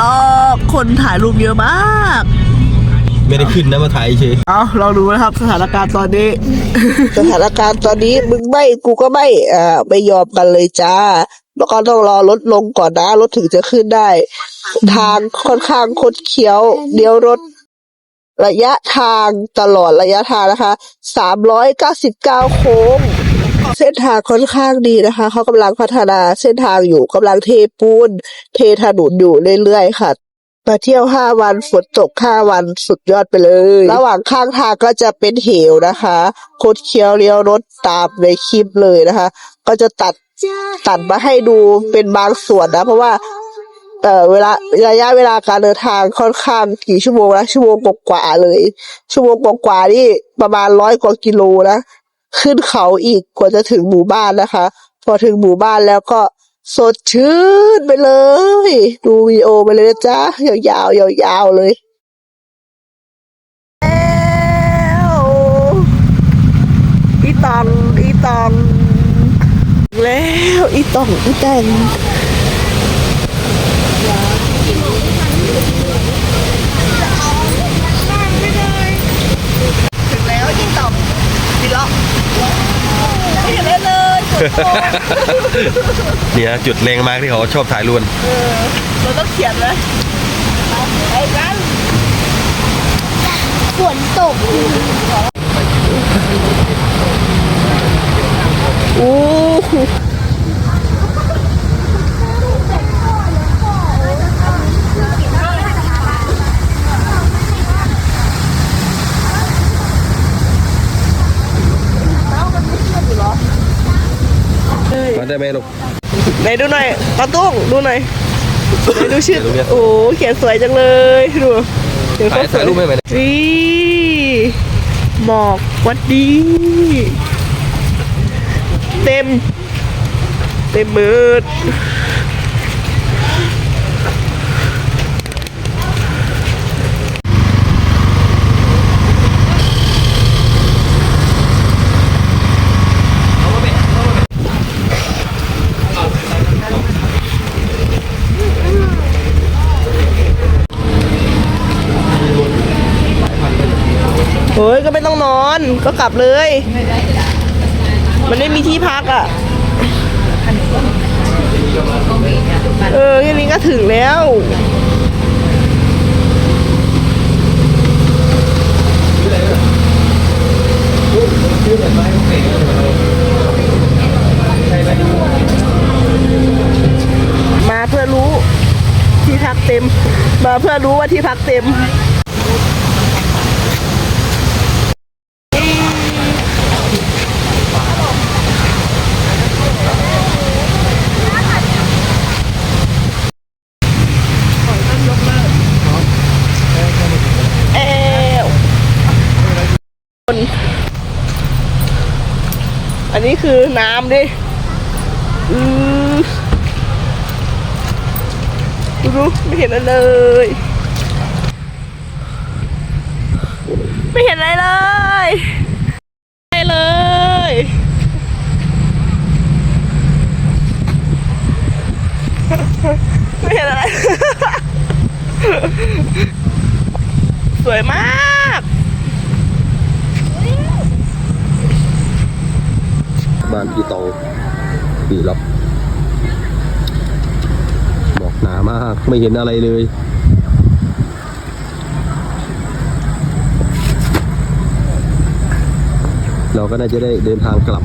รอบคนถ่ายรูปเยอะมาก ไม่ได้ขึ้นนะมาถ่ายเฉยเอาลองดูนะครับสถานการณ์ตอนนี้ สถานการณ์ตอนนี้มึงไม่กูก็ไม่อ่าไม่ยอมกันเลยจ้า แล้วก็ต้องรอรถลงก่อนนะรถถึงจะขึ้นได้ ทางค่อนข้างคดเคี้ยวเลี้ยวรถ ระยะทางตลอดระยะทางนะคะ สามร้อยเก้าสิบเก้าโค้ง เส้นทางค่อนข้างดีนะคะ เขากำลังพัฒนาเส้นทางอยู่กำลังเทปูนเทถนนอยู่เรื่อยๆค่ะมาเที่ยวห้าวันฝนตกห้าวันสุดยอดไปเลย ระหว่างข้างทางก็จะเป็นเหวนะคะคดเคี้ยวเลี้ยวรถตามในคลิปเลยนะคะ ก็จะตัดตัดมาให้ดูเป็นบางส่วนนะ เพราะว่าเออเวลาระยะเวลาการเดินทางค่อนข้างกี่ชั่วโมงนะชั่วโมงกว่าเลย ชั่วโมงกว่านี่ประมาณร้อยกว่ากิโลนะ ขึ้นเขาอีกกว่าจะถึงหมู่บ้านนะคะ พอถึงหมู่บ้านแล้วก็สดชื่นไปเลย ดูวิดีโอไปเลยนะจ๊ะยาวๆยาวๆเลยแล้วอีตองอีตองแล้วอีตองอีแตงแล้วอีตองดีล็อกไม่เห็นเลย เนี่ยจุดเลงมากที่เขาชอบถ่ายรูปเออเราต้องเขียนเลยไอ้กันฝนตกโอ้หู มา ได้ไหมลูกไหนดูหน่อยกระตุ้งดูหน่อยไหนดูชื่อเดี๋ยวดูเนี่ยโอ้เขียนสวยจังเลยดูเขียนถ่ายเขาสวถ่ายยรูปให้ไหมเนี่ยนี่หมอกวัดดีเต็ม เต็มมืด เฮ้ยก็ไม่ต้องนอนก็กลับเลย มันไม่มีที่พักอะ เออแค่นี้ก็ถึงแล้วมาเพื่อรู้ที่พักเต็ม มาเพื่อรู้ว่าที่พักเต็ม เอว อันนี้คือน้ำดิอือดูดูไม่เห็นอะไรเลย ไม่เห็นอะไรเลยไม่เลย ไม่เห็นอะไร สวยมาก บ้านพี่ตองนี่ครับหมอกหนามากไม่เห็นอะไรเลยเราก็น่าจะได้เดินทางกลับ